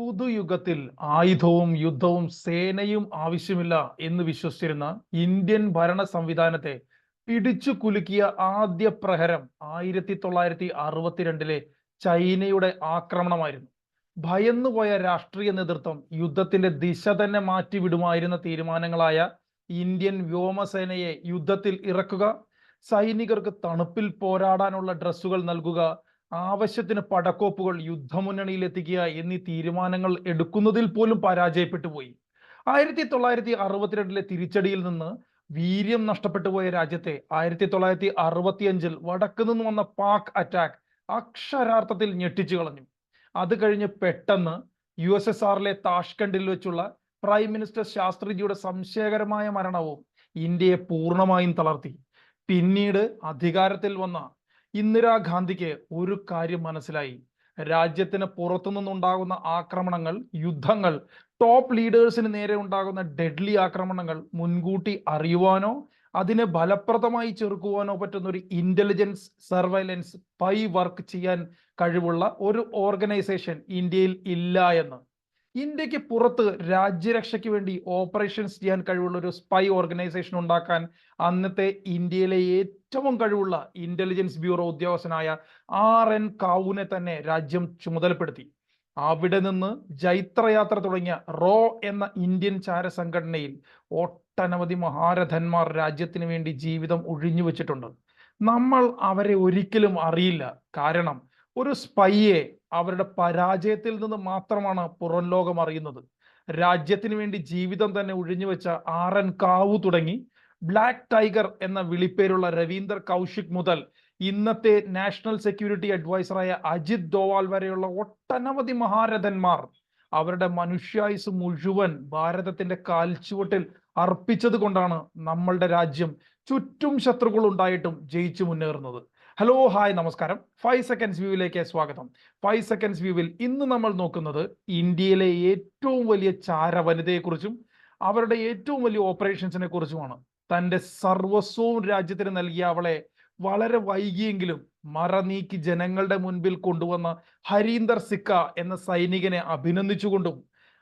പുതുയുഗത്തിൽ ആയുധവും യുദ്ധവും സേനയും ആവശ്യമില്ല എന്ന് വിശ്വസിച്ചിരുന്ന ഇന്ത്യൻ ഭരണ സംവിധാനത്തെ പിടിച്ചു കുലുക്കിയ ആദ്യ പ്രഹരം ആയിരത്തി തൊള്ളായിരത്തി അറുപത്തിരണ്ടിലെ ചൈനയുടെ ആക്രമണമായിരുന്നു. ഭയന്നുപോയ രാഷ്ട്രീയ നേതൃത്വം യുദ്ധത്തിന്റെ ദിശ തന്നെ മാറ്റിവിടുമായിരുന്ന തീരുമാനങ്ങളായ ഇന്ത്യൻ വ്യോമസേനയെ യുദ്ധത്തിൽ ഇറക്കുക സൈനികർക്ക് തണുപ്പിൽ പോരാടാനുള്ള ഡ്രസ്സുകൾ നൽകുക ആവശ്യത്തിന് പടക്കോപ്പുകൾ യുദ്ധമുന്നണിയിൽ എത്തിക്കുക എന്നീ തീരുമാനങ്ങൾ എടുക്കുന്നതിൽ പോലും പരാജയപ്പെട്ടു പോയി. ആയിരത്തി തൊള്ളായിരത്തി അറുപത്തിരണ്ടിലെ തിരിച്ചടിയിൽ നിന്ന് വീര്യം നഷ്ടപ്പെട്ടു പോയ രാജ്യത്തെ ആയിരത്തി തൊള്ളായിരത്തി അറുപത്തിയഞ്ചിൽ വടക്കു നിന്ന് വന്ന പാക് അറ്റാക്ക് അക്ഷരാർത്ഥത്തിൽ ഞെട്ടിച്ചു കളഞ്ഞു. അത് കഴിഞ്ഞ് പെട്ടെന്ന് യു എസ് എസ് ആറിലെ താഷ്കണ്ടിൽ വെച്ചുള്ള പ്രൈം മിനിസ്റ്റർ ശാസ്ത്രിജിയുടെ സംശയകരമായ മരണവും ഇന്ത്യയെ പൂർണമായും തളർത്തി. പിന്നീട് അധികാരത്തിൽ വന്ന ഇന്ദിരാഗാന്ധിക്ക് ഒരു കാര്യം മനസ്സിലായി. രാജ്യത്തിന് പുറത്തുനിന്നുണ്ടാകുന്ന ആക്രമണങ്ങൾ യുദ്ധങ്ങൾ ടോപ്പ് ലീഡേഴ്സിന് നേരെ ഉണ്ടാകുന്ന ഡെഡ്ലി ആക്രമണങ്ങൾ മുൻകൂട്ടി അറിയുവാനോ അതിനെ ഫലപ്രദമായി ചെറുക്കുവാനോ പറ്റുന്ന ഒരു ഇന്റലിജൻസ് സർവൈലൻസ് പൈ വർക്ക് ചെയ്യാൻ കഴിവുള്ള ഒരു ഓർഗനൈസേഷൻ ഇന്ത്യയിൽ ഇല്ല എന്ന്. ഇന്ത്യയ്ക്ക് പുറത്ത് രാജ്യരക്ഷയ്ക്ക് വേണ്ടി ഓപ്പറേഷൻസ് ചെയ്യാൻ കഴിവുള്ള ഒരു സ്പൈ ഓർഗനൈസേഷൻ ഉണ്ടാക്കാൻ അന്നത്തെ ഇന്ത്യയിലെ ഏറ്റവും കഴിവുള്ള ഇന്റലിജൻസ് ബ്യൂറോ ഉദ്യോഗസ്ഥനായ ആർ എൻ കാവുനെ തന്നെ രാജ്യം ചുമതലപ്പെടുത്തി. അവിടെ നിന്ന് ജൈത്രയാത്ര തുടങ്ങിയ റോ എന്ന ഇന്ത്യൻ ചാരസംഘടനയിൽ ഒട്ടനവധി മഹാരഥന്മാർ രാജ്യത്തിന് വേണ്ടി ജീവിതം ഒഴിഞ്ഞു വെച്ചിട്ടുണ്ട്. നമ്മൾ അവരെ ഒരിക്കലും അറിയില്ല. കാരണം ഒരു സ്പൈയെ അവരുടെ പരാജയത്തിൽ നിന്ന് മാത്രമാണ് പുറം ലോകം അറിയുന്നത്. രാജ്യത്തിന് വേണ്ടി ജീവിതം തന്നെ ഒഴിഞ്ഞു വെച്ച ആർ എൻ കാവു തുടങ്ങി ബ്ലാക്ക് ടൈഗർ എന്ന വിളിപ്പേരുള്ള രവീന്ദർ കൗശിക് മുതൽ ഇന്നത്തെ നാഷണൽ സെക്യൂരിറ്റി അഡ്വൈസറായ അജിത് ദോവാൽ വരെയുള്ള ഒട്ടനവധി മഹാരഥന്മാർ അവരുടെ മനുഷ്യായുസ് മുഴുവൻ ഭാരതത്തിന്റെ കാൽച്ചുവട്ടിൽ അർപ്പിച്ചത് കൊണ്ടാണ് നമ്മളുടെ രാജ്യം ചുറ്റും ശത്രുക്കൾ ഉണ്ടായിട്ടും ജയിച്ചു മുന്നേറുന്നത്. ഹലോ ഹായ് നമസ്കാരം. ഫൈവ് സെക്കൻഡ്സ് വ്യൂവിലേക്ക് സ്വാഗതം. ഫൈവ് സെക്കൻഡ്സ് വ്യൂവിൽ ഇന്ന് നമ്മൾ നോക്കുന്നത് ഇന്ത്യയിലെ ഏറ്റവും വലിയ ചാരവനിതയെക്കുറിച്ചും അവരുടെ ഏറ്റവും വലിയ ഓപ്പറേഷൻസിനെ കുറിച്ചുമാണ് തന്റെ സർവസ്വവും രാജ്യത്തിന് നൽകിയ അവളെ വളരെ വൈകിയെങ്കിലും മറ നീക്കി ജനങ്ങളുടെ മുൻപിൽ കൊണ്ടുവന്ന ഹരീന്ദർ സിക്ക എന്ന സൈനികനെ അഭിനന്ദിച്ചുകൊണ്ടും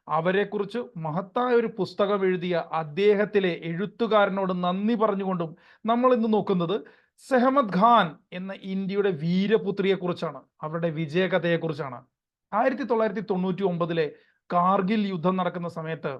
അവരെക്കുറിച്ച് മഹത്തായ ഒരു പുസ്തകം എഴുതിയ അദ്ദേഹത്തിലെ എഴുത്തുകാരനോട് നന്ദി പറഞ്ഞുകൊണ്ടും നമ്മൾ ഇന്ന് നോക്കുന്നത് സെഹമദ് ഖാൻ എന്ന ഇന്ത്യയുടെ വീരപുത്രിയെ കുറിച്ചാണ് അവരുടെ വിജയകഥയെ കുറിച്ചാണ് ആയിരത്തി തൊള്ളായിരത്തി തൊണ്ണൂറ്റി ഒമ്പതിലെ കാർഗിൽ യുദ്ധം നടക്കുന്ന സമയത്ത്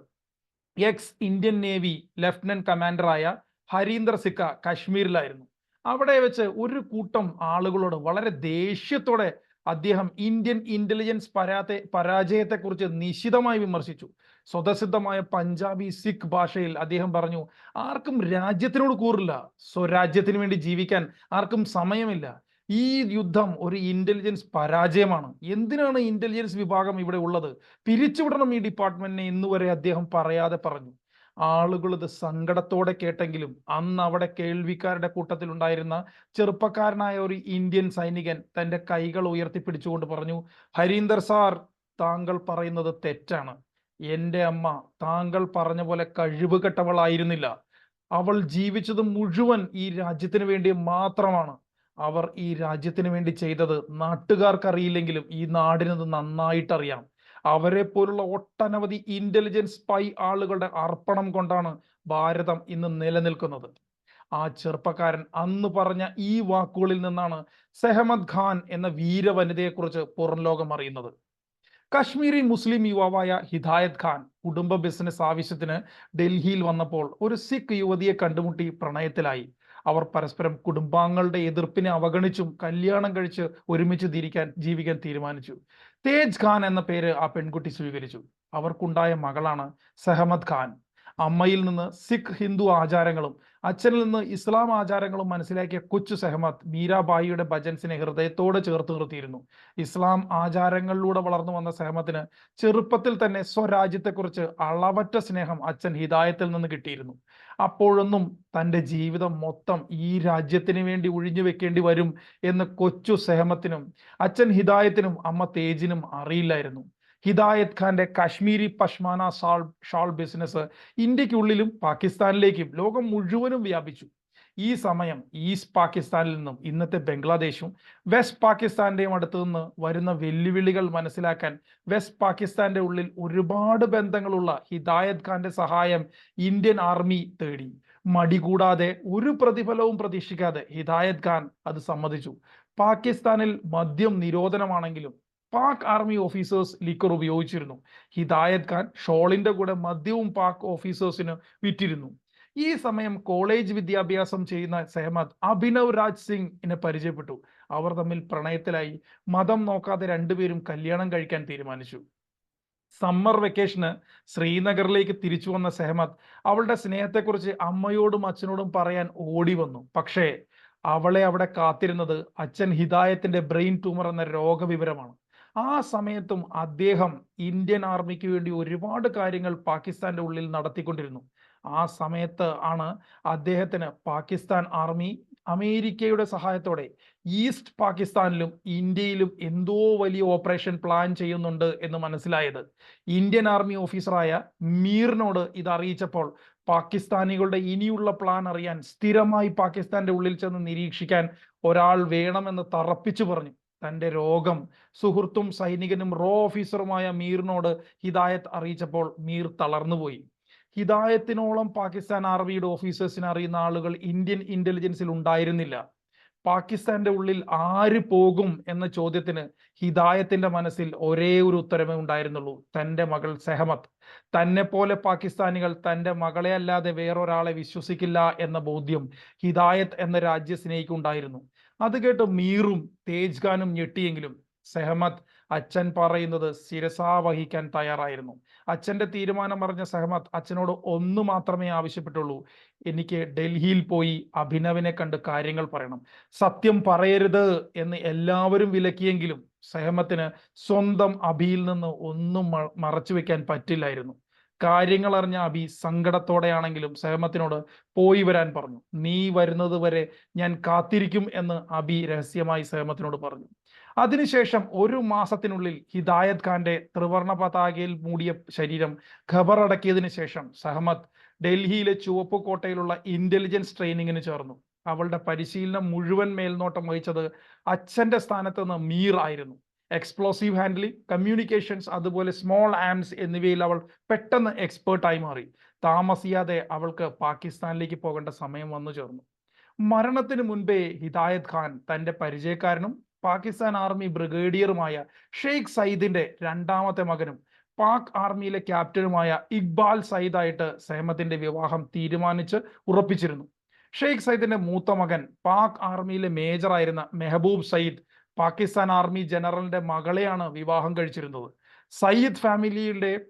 എക്സ് ഇന്ത്യൻ നേവി ലഫ്റ്റനന്റ് കമാൻഡറായ ഹരീന്ദർ സിക്ക കശ്മീരിലായിരുന്നു. അവിടെ വെച്ച് ഒരു കൂട്ടം ആളുകളോട് വളരെ ദേഷ്യത്തോടെ അദ്ദേഹം ഇന്ത്യൻ ഇന്റലിജൻസ് പരാത്തെ പരാജയത്തെക്കുറിച്ച് നിശിതമായി വിമർശിച്ചു. സ്വതസിദ്ധമായ പഞ്ചാബി സിഖ് ഭാഷയിൽ അദ്ദേഹം പറഞ്ഞു ആർക്കും രാജ്യത്തിനോട് കൂറില്ല. സ്വരാജ്യത്തിന് വേണ്ടി ജീവിക്കാൻ ആർക്കും സമയമില്ല. ഈ യുദ്ധം ഒരു ഇന്റലിജൻസ് പരാജയമാണ്. എന്തിനാണ് ഇന്റലിജൻസ് വിഭാഗം ഇവിടെ ഉള്ളത്? പിരിച്ചുവിടണം ഈ ഡിപ്പാർട്ട്മെന്റിനെ ഇന്നുവരെ അദ്ദേഹം പറയാതെ പറഞ്ഞു. ആളുകൾ ഇത് സങ്കടത്തോടെ കേട്ടെങ്കിലും അന്ന് അവിടെ കേൾവിക്കാരുടെ കൂട്ടത്തിൽ ഉണ്ടായിരുന്ന ചെറുപ്പക്കാരനായ ഒരു ഇന്ത്യൻ സൈനികൻ തന്റെ കൈകൾ ഉയർത്തിപ്പിടിച്ചുകൊണ്ട് പറഞ്ഞു ഹരീന്ദർ സാർ താങ്കൾ പറയുന്നത് തെറ്റാണ്. എന്റെ അമ്മ താങ്കൾ പറഞ്ഞ പോലെ കഴിവ് കെട്ടവളായിരുന്നില്ല അവൾ ജീവിച്ചത് മുഴുവൻ ഈ രാജ്യത്തിന് വേണ്ടി മാത്രമാണ്. അവർ ഈ രാജ്യത്തിന് വേണ്ടി ചെയ്തത് നാട്ടുകാർക്കറിയില്ലെങ്കിലും ഈ നാടിനത് നന്നായിട്ട് അറിയാം അവരെ പോലുള്ള ഒട്ടനവധി ഇന്റലിജൻസ് സ്പൈ ആളുകളുടെ അർപ്പണം കൊണ്ടാണ് ഭാരതം ഇന്ന് നിലനിൽക്കുന്നത്. ആ ചെറുപ്പക്കാരൻ അന്ന് പറഞ്ഞ ഈ വാക്കുകളിൽ നിന്നാണ് സെഹമദ് ഖാൻ എന്ന വീരവനിതയെക്കുറിച്ച് പുറം ലോകം അറിയുന്നത്. കശ്മീരി മുസ്ലിം യുവാവായ ഹിദായത് ഖാൻ കുടുംബ ബിസിനസ് ആവശ്യത്തിന് ഡൽഹിയിൽ വന്നപ്പോൾ ഒരു സിഖ് യുവതിയെ കണ്ടുമുട്ടി പ്രണയത്തിലായി. അവർ പരസ്പരം കുടുംബാംഗങ്ങളുടെ എതിർപ്പിനെ അവഗണിച്ചും കല്യാണം കഴിച്ച് ഒരുമിച്ച് തിരിക്കാൻ ജീവിക്കാൻ തീരുമാനിച്ചു. തേജ് ഖാൻ എന്ന പേര് ആ പെൺകുട്ടി സ്വീകരിച്ചു. അവർക്കുണ്ടായ മകളാണ് സഹമദ് ഖാൻ. അമ്മയിൽ നിന്ന് സിഖ് ഹിന്ദു ആചാരങ്ങളും അച്ഛനിൽ നിന്ന് ഇസ്ലാം ആചാരങ്ങളും മനസ്സിലാക്കിയ കൊച്ചു സെഹമദ് മീരാബായിയുടെ ഭജൻസിനെ ഹൃദയത്തോടെ ചേർത്ത് നിർത്തിയിരുന്നു. ഇസ്ലാം ആചാരങ്ങളിലൂടെ വളർന്നു വന്ന സെഹമത്തിന് ചെറുപ്പത്തിൽ തന്നെ സ്വരാജ്യത്തെക്കുറിച്ച് അളവറ്റ സ്നേഹം അച്ഛൻ ഹിദായത്തിൽ നിന്ന് കിട്ടിയിരുന്നു. അപ്പോഴൊന്നും തന്റെ ജീവിതം മൊത്തം ഈ രാജ്യത്തിന് വേണ്ടി ഒഴിഞ്ഞു വെക്കേണ്ടി വരും എന്ന് കൊച്ചു സെഹമത്തിനും അച്ഛൻ ഹിദായത്തിനും അമ്മ തേജിനും അറിയില്ലായിരുന്നു. ഹിദായത് ഖാന്റെ Kashmiri pashmina shawl shawl business ഇന്ത്യക്കുള്ളിലും പാകിസ്ഥാനിലേക്കും ലോകം മുഴുവനും വ്യാപിച്ചു. ഈ സമയം ഈസ്റ്റ് പാകിസ്ഥാനിൽ നിന്നും ഇന്നത്തെ ബംഗ്ലാദേശും വെസ്റ്റ് പാകിസ്ഥാന്റെയും അടുത്ത് നിന്ന് വരുന്ന വെല്ലുവിളികൾ മനസ്സിലാക്കാൻ വെസ്റ്റ് പാകിസ്ഥാന്റെ ഉള്ളിൽ ഒരുപാട് ബന്ധങ്ങളുള്ള ഹിദായത് ഖാന്റെ സഹായം ഇന്ത്യൻ ആർമി തേടി. മടി കൂടാതെ ഒരു പ്രതിഫലവും പ്രതീക്ഷിക്കാതെ ഹിദായത് ഖാൻ അത് സമ്മതിച്ചു. പാകിസ്ഥാനിൽ മദ്യം നിരോധനമാണെങ്കിലും പാക് ആർമി ഓഫീസേഴ്സ് ലിക്കർ ഉപയോഗിച്ചിരുന്നു. ഹിദായത് ഖാൻ ഷോളിന്റെ കൂടെ മദ്യവും പാക് ഓഫീസേഴ്സിന് വിറ്റിരുന്നു. ഈ സമയം കോളേജ് വിദ്യാഭ്യാസം ചെയ്യുന്ന സെഹമദ് അഭിനവ് രാജ് സിംഗിനെ പരിചയപ്പെട്ടു. അവർ തമ്മിൽ പ്രണയത്തിലായി. മതം നോക്കാതെ രണ്ടുപേരും കല്യാണം കഴിക്കാൻ തീരുമാനിച്ചു. സമ്മർ വെക്കേഷന് ശ്രീനഗറിലേക്ക് തിരിച്ചു വന്ന സെഹമദ് അവളുടെ സ്നേഹത്തെക്കുറിച്ച് അമ്മയോടും അച്ഛനോടും പറയാൻ ഓടി വന്നു. പക്ഷേ അവളെ അവിടെ കാത്തിരുന്നത് അച്ഛൻ ഹിദായത്തിന്റെ ബ്രെയിൻ ട്യൂമർ എന്ന രോഗവിവരമാണ്. ആ സമയത്തും അദ്ദേഹം ഇന്ത്യൻ ആർമിക്ക് വേണ്ടി ഒരുപാട് കാര്യങ്ങൾ പാകിസ്ഥാന്റെ ഉള്ളിൽ നടത്തിക്കൊണ്ടിരുന്നു. ആ സമയത്ത് ആണ് അദ്ദേഹത്തിന് പാകിസ്ഥാൻ ആർമി അമേരിക്കയുടെ സഹായത്തോടെ ഈസ്റ്റ് പാകിസ്ഥാനിലും ഇന്ത്യയിലും എന്തോ വലിയ ഓപ്പറേഷൻ പ്ലാൻ ചെയ്യുന്നുണ്ട് എന്ന് മനസ്സിലായത്. ഇന്ത്യൻ ആർമി ഓഫീസറായ മീറിനോട് ഇത് അറിയിച്ചപ്പോൾ പാകിസ്ഥാനികളുടെ ഇനിയുള്ള പ്ലാൻ അറിയാൻ സ്ഥിരമായി പാകിസ്ഥാന്റെ ഉള്ളിൽ ചെന്ന് നിരീക്ഷിക്കാൻ ഒരാൾ വേണമെന്ന് തറപ്പിച്ചു പറഞ്ഞു. തന്റെ രോഗം. സുഹൃത്തും സൈനികനും റോ ഓഫീസറുമായ മീറിനോട് ഹിദായത്ത് അറിയിച്ചപ്പോൾ മീർ തളർന്നുപോയി. ഹിദായത്തിനോളം പാകിസ്ഥാൻ ആർമിയുടെ ഓഫീസേഴ്സിനെ അറിയുന്ന ആളുകൾ ഇന്ത്യൻ ഇന്റലിജൻസിൽ ഉണ്ടായിരുന്നില്ല. പാകിസ്ഥാന്റെ ഉള്ളിൽ ആര് പോകും എന്ന ചോദ്യത്തിന് ഹിദായത്തിന്റെ മനസ്സിൽ ഒരേ ഒരു ഉത്തരമേ ഉണ്ടായിരുന്നുള്ളൂ. തന്റെ മകൾ സെഹമത്ത്. തന്നെ പോലെ പാകിസ്ഥാനികൾ തന്റെ മകളെ അല്ലാതെ വേറൊരാളെ വിശ്വസിക്കില്ല എന്ന ബോധ്യം ഹിദായത്ത് എന്ന രാജ്യസ്നേഹിക്കുണ്ടായിരുന്നു അത് കേട്ട് മീറും തേജ് ഖാനും ഞെട്ടിയെങ്കിലും സെഹമത്ത് അച്ഛൻ പറയുന്നത് ശിരസാ വഹിക്കാൻ തയ്യാറായിരുന്നു. അച്ഛന്റെ തീരുമാനം അറിഞ്ഞ സെഹമത്ത് അച്ഛനോട് ഒന്ന് മാത്രമേ ആവശ്യപ്പെട്ടുള്ളൂ. എനിക്ക് ഡൽഹിയിൽ പോയി അഭിനവിനെ കണ്ട് കാര്യങ്ങൾ പറയണം. സത്യം പറയരുത് എന്ന് എല്ലാവരും വിലക്കിയെങ്കിലും സെഹമത്തിന് സ്വന്തം അഭിയിൽ നിന്ന് ഒന്നും മറച്ചു വെക്കാൻ പറ്റില്ലായിരുന്നു. കാര്യങ്ങൾ അറിഞ്ഞ അബി സങ്കടത്തോടെയാണെങ്കിലും സഹമത്തിനോട് പോയി വരാൻ പറഞ്ഞു. നീ വരുന്നത് വരെ ഞാൻ കാത്തിരിക്കും എന്ന് അബി രഹസ്യമായി സഹമത്തിനോട് പറഞ്ഞു. അതിനുശേഷം ഒരു മാസത്തിനുള്ളിൽ ഹിദായത് ഖാന്റെ ത്രിവർണ പതാകയിൽ മൂടിയ ശരീരം ഖബറടക്കിയതിനു ശേഷം സഹമത് ഡൽഹിയിലെ ചുവപ്പ് കോട്ടയിലുള്ള ഇന്റലിജൻസ് ട്രെയിനിങ്ങിന് ചേർന്നു. അവളുടെ പരിശീലനം മുഴുവൻ മേൽനോട്ടം വഹിച്ചത് അച്ഛന്റെ സ്ഥാനത്ത് നിന്ന് മീർ ആയിരുന്നു. എക്സ്പ്ലോസീവ് ഹാൻഡ്ലിംഗ് കമ്മ്യൂണിക്കേഷൻസ് അതുപോലെ സ്മോൾ ആംസ് എന്നിവയിൽ അവൾ പെട്ടെന്ന് എക്സ്പേർട്ടായി മാറി. താമസിയാതെ അവൾക്ക് പാകിസ്ഥാനിലേക്ക് പോകേണ്ട സമയം വന്നു ചേർന്നു. മരണത്തിന് മുൻപേ ഹിദായത് ഖാൻ തന്റെ പരിചയക്കാരനും പാകിസ്ഥാൻ ആർമി ബ്രിഗേഡിയറുമായ ഷെയ്ഖ് സയ്യിദിന്റെ രണ്ടാമത്തെ മകനും പാക് ആർമിയിലെ ക്യാപ്റ്റനുമായ ഇക്ബാൽ സയ്യിദായിട്ട് സേമത്തിന്റെ വിവാഹം തീരുമാനിച്ച് ഉറപ്പിച്ചിരുന്നു. ഷെയ്ഖ് സയ്യിദിന്റെ മൂത്ത മകൻ പാക് ആർമിയിലെ മേജറായിരുന്ന മെഹബൂബ് സയ്യിദ് പാകിസ്ഥാൻ ആർമി ജനറലിന്റെ മകളെയാണ് വിവാഹം കഴിച്ചിരുന്നത്. സയ്യിദ് ഫാമിലിയുടെ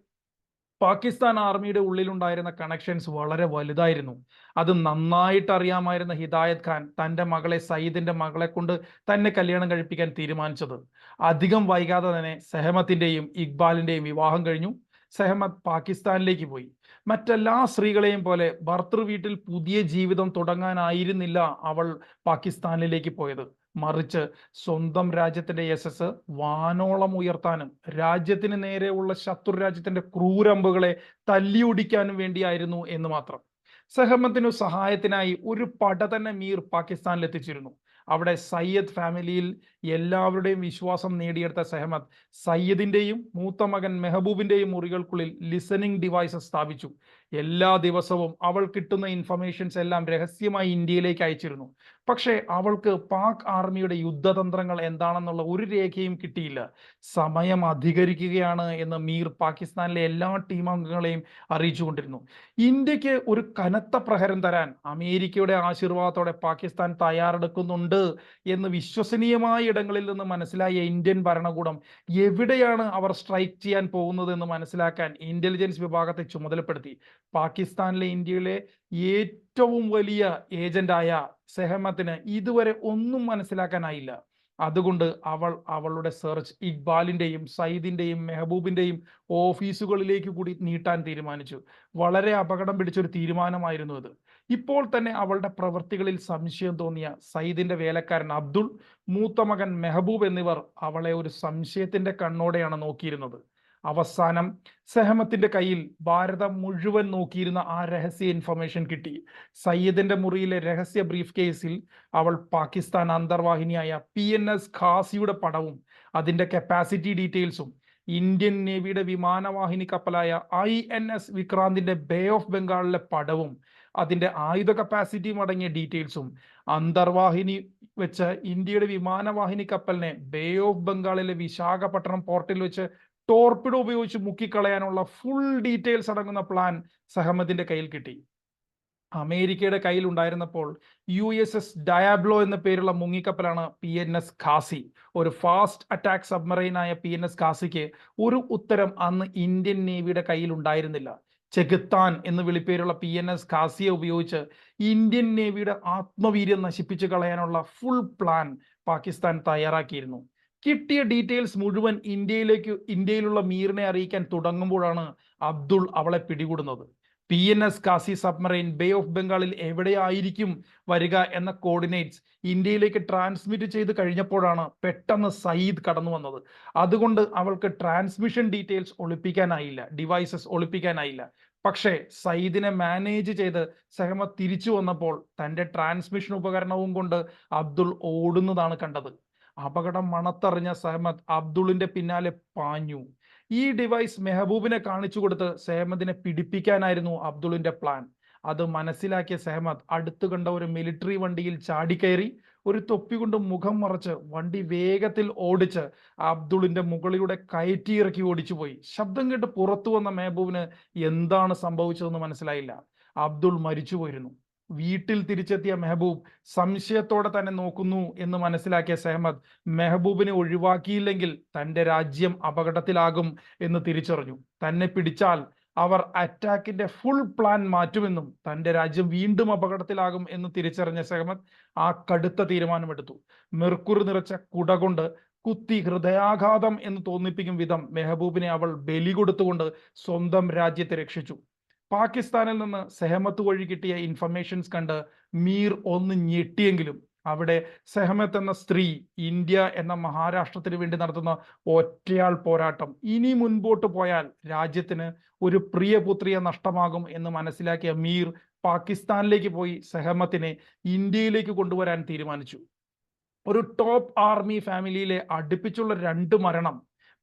പാകിസ്ഥാൻ ആർമിയുടെ ഉള്ളിലുണ്ടായിരുന്ന കണക്ഷൻസ് വളരെ വലുതായിരുന്നു. അത് നന്നായിട്ട് അറിയാമായിരുന്ന ഹിദായത് ഖാൻ തന്റെ മകളെ സയ്യിദിന്റെ മകളെ കൊണ്ട് തന്നെ കല്യാണം കഴിപ്പിക്കാൻ തീരുമാനിച്ചത്. അധികം വൈകാതെ തന്നെ സെഹമത്തിന്റെയും ഇക്ബാലിന്റെയും വിവാഹം കഴിഞ്ഞു. സെഹമത്ത് പാകിസ്ഥാനിലേക്ക് പോയി. മറ്റെല്ലാ സ്ത്രീകളെയും പോലെ ഭർത്തൃ വീട്ടിൽ പുതിയ ജീവിതം തുടങ്ങാനായിരുന്നില്ല അവൾ പാകിസ്ഥാനിലേക്ക് പോയത്. മറിച്ച് സ്വന്തം രാജ്യത്തിന്റെ യശസ് വാനോളം ഉയർത്താനും രാജ്യത്തിന് നേരെയുള്ള ശത്രു രാജ്യത്തിന്റെ ക്രൂരമ്പുകളെ തല്ലിയൊടിക്കാനും വേണ്ടിയായിരുന്നു എന്ന് മാത്രം. സഹമത്തിനു സഹായത്തിനായി ഒരു പട തന്നെ മീർ പാകിസ്ഥാനിൽ എത്തിച്ചിരുന്നു അവിടെ സയ്യദ് ഫാമിലിയിൽ എല്ലാവരുടെയും വിശ്വാസം നേടിയെടുത്ത സെഹമത് സയ്യദിന്റെയും മൂത്ത മകൻ മെഹബൂബിന്റെയും മുറികൾക്കുള്ളിൽ ലിസണിംഗ് ഡിവൈസസ് സ്ഥാപിച്ചു. എല്ലാ ദിവസവും അവൾ കിട്ടുന്ന ഇൻഫർമേഷൻസ് എല്ലാം രഹസ്യമായി ഇന്ത്യയിലേക്ക് അയച്ചിരുന്നു. പക്ഷേ അവൾക്ക് പാക് ആർമിയുടെ യുദ്ധതന്ത്രങ്ങൾ എന്താണെന്നുള്ള ഒരു രേഖയും കിട്ടിയില്ല. സമയം അധികരിക്കുകയാണ് എന്ന് മീർ പാകിസ്ഥാനിലെ എല്ലാ ടീം അംഗങ്ങളെയും അറിയിച്ചുകൊണ്ടിരുന്നു. ഇന്ത്യയ്ക്ക് ഒരു കനത്ത പ്രഹരം തരാൻ അമേരിക്കയുടെ ആശീർവാദത്തോടെ പാകിസ്ഥാൻ തയ്യാറെടുക്കുന്നുണ്ട് എന്ന് വിശ്വസനീയമായ ഇടങ്ങളിൽ നിന്ന് മനസ്സിലായ ഇന്ത്യൻ ഭരണകൂടം എവിടെയാണ് അവർ സ്ട്രൈക്ക് ചെയ്യാൻ പോകുന്നത് എന്ന് മനസ്സിലാക്കാൻ ഇന്റലിജൻസ് വിഭാഗത്തെ ചുമതലപ്പെടുത്തി. പാകിസ്ഥാനിലെ ഇന്ത്യയിലെ ഏറ്റവും വലിയ ഏജന്റായ സെഹമത്തിന് ഇതുവരെ ഒന്നും മനസ്സിലാക്കാനായില്ല. അതുകൊണ്ട് അവൾ അവളുടെ സെർച്ച് ഇക്ബാലിന്റെയും സയ്യിദിന്റെയും മെഹബൂബിന്റെയും ഓഫീസുകളിലേക്ക് കൂടി നീട്ടാൻ തീരുമാനിച്ചു. വളരെ അപകടം പിടിച്ചൊരു തീരുമാനമായിരുന്നു അത്. ഇപ്പോൾ തന്നെ അവളുടെ പ്രവൃത്തികളിൽ സംശയം തോന്നിയ സയ്യിദിന്റെ വേലക്കാരൻ അബ്ദുൾ മൂത്ത മകൻ മെഹബൂബ് എന്നിവർ അവളെ ഒരു സംശയത്തിന്റെ കണ്ണോടെയാണ് നോക്കിയിരുന്നത്. അവസാനം സെഹമത്തിന്റെ കയ്യിൽ ഭാരതം മുഴുവൻ നോക്കിയിരുന്ന ആ രഹസ്യ ഇൻഫർമേഷൻ കിട്ടി. സയ്യിദിന്റെ മുറിയിലെ രഹസ്യ ബ്രീഫ് കേസിൽ അവൾ പാകിസ്ഥാൻ അന്തർവാഹിനിയായ പി എൻ എസ് ഖാസിയുടെ പടവും അതിന്റെ കപ്പാസിറ്റി ഡീറ്റെയിൽസും ഇന്ത്യൻ നേവിയുടെ വിമാനവാഹിനി കപ്പലായ ഐ എൻ എസ് വിക്രാന്തിന്റെ ബേ ഓഫ് ബംഗാളിലെ പടവും അതിന്റെ ആയുധ കപ്പാസിറ്റിയും അടങ്ങിയ ഡീറ്റെയിൽസും അന്തർവാഹിനി വെച്ച് ഇന്ത്യയുടെ വിമാനവാഹിനി കപ്പലിനെ ബേ ഓഫ് ബംഗാളിലെ വിശാഖപട്ടണം പോർട്ടിൽ വെച്ച് ടോർപിഡോ ഉപയോഗിച്ച് മുക്കിക്കളയാനുള്ള ഫുൾ ഡീറ്റെയിൽസ് അടങ്ങുന്ന പ്ലാൻ സഹമദിന്റെ കയ്യിൽ കിട്ടി. അമേരിക്കയുടെ കയ്യിൽ ഉണ്ടായിരുന്നപ്പോൾ യു എസ് എസ് ഡയാബ്ലോ എന്ന പേരുള്ള മുങ്ങിക്കപ്പലാണ് പി എൻ എസ് ഖാസി. ഒരു ഫാസ്റ്റ് അറ്റാക്ക് സബ്മറൈനായ പി എൻ എസ് ഖാസിക്ക് ഒരു ഉത്തരം അന്ന് ഇന്ത്യൻ നേവിയുടെ കയ്യിൽ ഉണ്ടായിരുന്നില്ല. ചെകുത്താൻ എന്ന് വിളിപ്പേരുള്ള പി എൻ എസ് ഖാസിയെ ഉപയോഗിച്ച് ഇന്ത്യൻ നേവിയുടെ ആത്മവീര്യം നശിപ്പിച്ചു കളയാനുള്ള ഫുൾ പ്ലാൻ പാകിസ്ഥാൻ തയ്യാറാക്കിയിരുന്നു. കിട്ടിയ ഡീറ്റെയിൽസ് മുഴുവൻ ഇന്ത്യയിലേക്ക് ഇന്ത്യയിലുള്ള മീറിനെ അറിയിക്കാൻ തുടങ്ങുമ്പോഴാണ് അബ്ദുൾ അവളെ പിടികൂടുന്നത്. P N S Ghazi submarine bay of ബംഗാളിൽ എവിടെയായിരിക്കും വരിക എന്ന കോർഡിനേറ്റ്സ് ഇന്ത്യയിലേക്ക് ട്രാൻസ്മിറ്റ് ചെയ്ത് കഴിഞ്ഞപ്പോഴാണ് പെട്ടെന്ന് സയ്യിദ് കടന്നു വന്നത്. അതുകൊണ്ട് അവൾക്ക് ട്രാൻസ്മിഷൻ ഡീറ്റെയിൽസ് ഒളിപ്പിക്കാനായില്ല ഡിവൈസസ് ഒളിപ്പിക്കാനായില്ല. പക്ഷേ സയ്യിദിനെ മാനേജ് ചെയ്ത് സെഹമ തിരിച്ചു വന്നപ്പോൾ തന്റെ ട്രാൻസ്മിഷൻ ഉപകരണവും കൊണ്ട് അബ്ദുൾ ഓടുന്നതാണ് കണ്ടത്. അപകടം മണത്തറിഞ്ഞ സഹമദ് അബ്ദുളിന്റെ പിന്നാലെ പാഞ്ഞു. ഈ ഡിവൈസ് മെഹബൂബിനെ കാണിച്ചു കൊടുത്ത് സഹമദിനെ പിടിപ്പിക്കാനായിരുന്നു അബ്ദുളിന്റെ പ്ലാൻ അത് മനസ്സിലാക്കിയ സഹമദ് അടുത്തു കണ്ട ഒരു മിലിറ്ററി വണ്ടിയിൽ ചാടിക്കയറി ഒരു തൊപ്പി കൊണ്ട് മുഖം മറച്ച് വണ്ടി വേഗത്തിൽ ഓടിച്ച് അബ്ദുളിന്റെ മുകളിലൂടെ കയറ്റിയിറക്കി ഓടിച്ചു പോയി. ശബ്ദം കേട്ട് പുറത്തു വന്ന മെഹബൂബിന് എന്താണ് സംഭവിച്ചതെന്ന് മനസ്സിലായില്ല. അബ്ദുൾ മരിച്ചു പോയിരുന്നു. വീട്ടിൽ തിരിച്ചെത്തിയ മെഹബൂബ് സംശയത്തോടെ തന്നെ നോക്കുന്നു എന്ന് മനസ്സിലാക്കിയ സെഹമദ് മെഹബൂബിനെ ഒഴിവാക്കിയില്ലെങ്കിൽ തന്റെ രാജ്യം അപകടത്തിലാകും എന്ന് തിരിച്ചറിഞ്ഞു. തന്നെ പിടിച്ചാൽ അവർ അറ്റാക്കിന്റെ ഫുൾ പ്ലാൻ മാറ്റുമെന്നും തന്റെ രാജ്യം വീണ്ടും അപകടത്തിലാകും എന്ന് തിരിച്ചറിഞ്ഞ സെഹമദ് ആ കടുത്ത തീരുമാനമെടുത്തു. മെർക്കുറി നിറച്ച കുട കൊണ്ട് കുത്തി ഹൃദയാഘാതം എന്ന് തോന്നിപ്പിക്കും വിധം മെഹബൂബിനെ അവൾ ബലി കൊടുത്തുകൊണ്ട് സ്വന്തം രാജ്യത്തെ രക്ഷിച്ചു. പാകിസ്ഥാനിൽ നിന്ന് സെഹമത്ത് വഴി കിട്ടിയ ഇൻഫർമേഷൻസ് കണ്ട് മീർ ഒന്ന് ഞെട്ടിയെങ്കിലും അവിടെ സെഹമത്ത് എന്ന സ്ത്രീ ഇന്ത്യ എന്ന മഹാരാഷ്ട്രത്തിന് വേണ്ടി നടത്തുന്ന ഒറ്റയാൾ പോരാട്ടം ഇനി മുൻപോട്ട് പോയാൽ രാജ്യത്തിന് ഒരു പ്രിയപുത്രിയെ നഷ്ടമാകും എന്ന് മനസ്സിലാക്കിയ മീർ പാകിസ്ഥാനിലേക്ക് പോയി സെഹമത്തിനെ ഇന്ത്യയിലേക്ക് കൊണ്ടുവരാൻ തീരുമാനിച്ചു. ഒരു ടോപ്പ് ആർമി ഫാമിലിയിലെ അടുപ്പിച്ചുള്ള രണ്ട് മരണം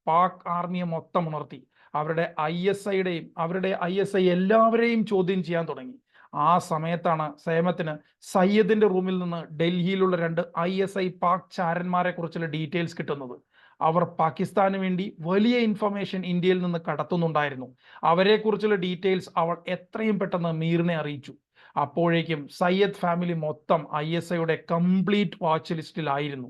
പാക് ആർമിയെ മൊത്തം ഉണർത്തി. അവരുടെ ഐ എസ് ഐയുടെയും അവരുടെ ഐ എസ് ഐ എല്ലാവരെയും ചോദ്യം ചെയ്യാൻ തുടങ്ങി. ആ സമയത്താണ് സേമത്തിന് സയ്യദിന്റെ റൂമിൽ നിന്ന് ഡൽഹിയിലുള്ള രണ്ട് ഐ എസ് ഐ പാക് ചാരന്മാരെ കുറിച്ചുള്ള ഡീറ്റെയിൽസ് കിട്ടുന്നത്. അവർ പാകിസ്ഥാന് വേണ്ടി വലിയ ഇൻഫർമേഷൻ ഇന്ത്യയിൽ നിന്ന് കടത്തുന്നുണ്ടായിരുന്നു. അവരെക്കുറിച്ചുള്ള ഡീറ്റെയിൽസ് അവൾ എത്രയും പെട്ടെന്ന് മീറിനെ അറിയിച്ചു. അപ്പോഴേക്കും സയ്യദ് ഫാമിലി മൊത്തം ഐ എസ് ഐയുടെ കംപ്ലീറ്റ് വാച്ച് ലിസ്റ്റിലായിരുന്നു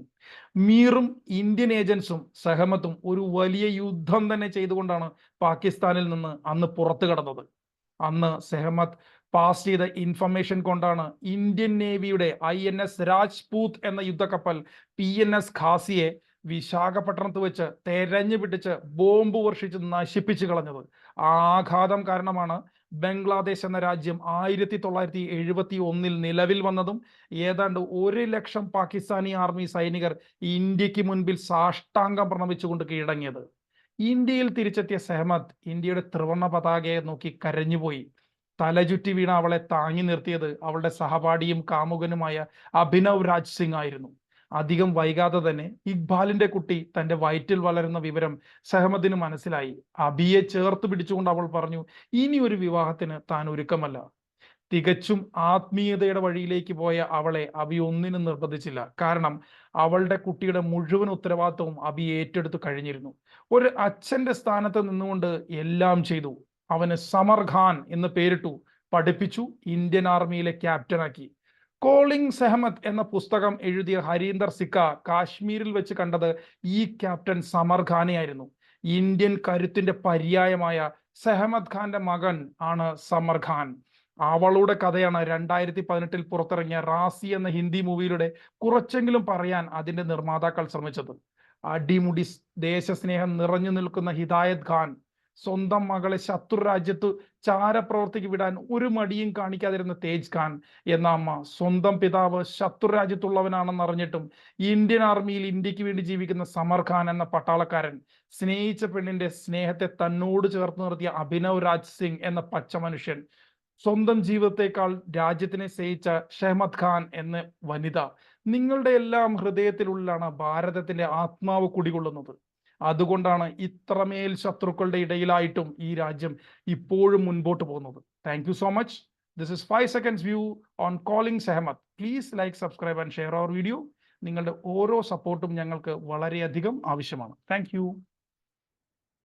മീറും ഇന്ത്യൻ ഏജൻസും സഹമത്തും ഒരു വലിയ യുദ്ധം തന്നെ ചെയ്തുകൊണ്ടാണ് പാകിസ്ഥാനിൽ നിന്ന് അന്ന് പുറത്തു കടന്നത്. അന്ന് സെഹമത്ത് പാസ് ചെയ്ത ഇൻഫർമേഷൻ കൊണ്ടാണ് ഇന്ത്യൻ നേവിയുടെ ഐ എൻ എസ് രാജ്പൂത് എന്ന യുദ്ധക്കപ്പൽ പി എൻ എസ് ഖാസിയെ വിശാഖപട്ടണത്ത് വെച്ച് തെരഞ്ഞു പിടിച്ച് ബോംബ് വർഷിച്ച് നശിപ്പിച്ചു കളഞ്ഞത്. ആഘാതം കാരണമാണ് ബംഗ്ലാദേശ് എന്ന രാജ്യം ആയിരത്തി തൊള്ളായിരത്തി എഴുപത്തി ഒന്നിൽ നിലവിൽ വന്നതും ഏതാണ്ട് ഒരു ലക്ഷം പാകിസ്ഥാനി ആർമി സൈനികർ ഇന്ത്യയ്ക്ക് മുൻപിൽ സാഷ്ടാംഗം പ്രണമിച്ചുകൊണ്ട് കീഴടങ്ങിയത്. ഇന്ത്യയിൽ തിരിച്ചെത്തിയ സെഹമത് ഇന്ത്യയുടെ ത്രിവർണ പതാകയെ നോക്കി കരഞ്ഞുപോയി. തലചുറ്റി വീണ അവളെ താങ്ങി നിർത്തിയത് അവളുടെ സഹപാഠിയും കാമുകനുമായ അഭിനവ് രാജ് സിംഗ് ആയിരുന്നു. അധികം വൈകാതെ തന്നെ ഇക്ബാലിന്റെ കുട്ടി തന്റെ വയറ്റിൽ വളരുന്ന വിവരം സഹമദിന് മനസ്സിലായി. അബിയെ ചേർത്ത് പിടിച്ചുകൊണ്ട് അവൾ പറഞ്ഞു ഇനി ഒരു വിവാഹത്തിന് താൻ ഒരുക്കമല്ല. തികച്ചും ആത്മീയതയുടെ വഴിയിലേക്ക് പോയ അവളെ അബി ഒന്നിനും നിർബന്ധിച്ചില്ല. കാരണം അവളുടെ കുട്ടിയുടെ മുഴുവൻ ഉത്തരവാദിത്വവും അബി ഏറ്റെടുത്തു കഴിഞ്ഞിരുന്നു. ഒരു അച്ഛന്റെ സ്ഥാനത്ത് നിന്നുകൊണ്ട് എല്ലാം ചെയ്തു. അവന് സമർ ഖാൻ എന്ന് പേരിട്ടു പഠിപ്പിച്ചു ഇന്ത്യൻ ആർമിയിലെ ക്യാപ്റ്റനാക്കി. കോളിംഗ് സെഹമത് എന്ന പുസ്തകം എഴുതിയ ഹരീന്ദർ സിക്ക കാശ്മീരിൽ വെച്ച് കണ്ടത് ഈ ക്യാപ്റ്റൻ സമർ ഖാനെയായിരുന്നു. ഇന്ത്യൻ കരുത്തിന്റെ പര്യായമായ സെഹമദ് ഖാന്റെ മകൻ ആണ് സമർ ഖാൻ. അവളുടെ കഥയാണ് രണ്ടായിരത്തി പതിനെട്ടിൽ പുറത്തിറങ്ങിയ റാസി എന്ന ഹിന്ദി മൂവിയിലൂടെ കുറച്ചെങ്കിലും പറയാൻ അതിന്റെ നിർമ്മാതാക്കൾ ശ്രമിച്ചത്. അടിമുടി ദേശസ്നേഹം നിറഞ്ഞു നിൽക്കുന്ന ഹിദായത് ഖാൻ സ്വന്തം മകളെ ശത്രു രാജ്യത്ത് ചാരപ്രവർത്തിക്ക് വിടാൻ ഒരു മടിയും കാണിക്കാതിരുന്ന തേജ് ഖാൻ എന്ന അമ്മ സ്വന്തം പിതാവ് ശത്രു രാജ്യത്തുള്ളവനാണെന്ന് അറിഞ്ഞിട്ടും ഇന്ത്യൻ ആർമിയിൽ ഇന്ത്യയ്ക്ക് വേണ്ടി ജീവിക്കുന്ന സമർ ഖാൻ എന്ന പട്ടാളക്കാരൻ സ്നേഹിച്ച പെണ്ണിന്റെ സ്നേഹത്തെ തന്നോട് ചേർത്ത് നിർത്തിയ അഭിനവ് രാജ് സിംഗ് എന്ന പച്ച മനുഷ്യൻ സ്വന്തം ജീവിതത്തെക്കാൾ രാജ്യത്തിനെ സ്നേഹിച്ച ഷെഹ്മദ് ഖാൻ എന്ന വനിത. നിങ്ങളുടെ എല്ലാം ഹൃദയത്തിലുള്ളിലാണ് ഭാരതത്തിന്റെ ആത്മാവ് കുടികൊള്ളുന്നത്. അതുകൊണ്ടാണ് ഇത്രമേൽ ശത്രുക്കളുടെ ഇടയിലായിട്ടും ഈ രാജ്യം ഇപ്പോഴും മുൻപോട്ട് പോകുന്നത്. Thank so much this is five seconds view on calling Sehmat please like subscribe and share our video നിങ്ങളുടെ ഓരോ സപ്പോർട്ടും ഞങ്ങൾക്ക് വളരെയധികം ആവശ്യമാണ്. താങ്ക്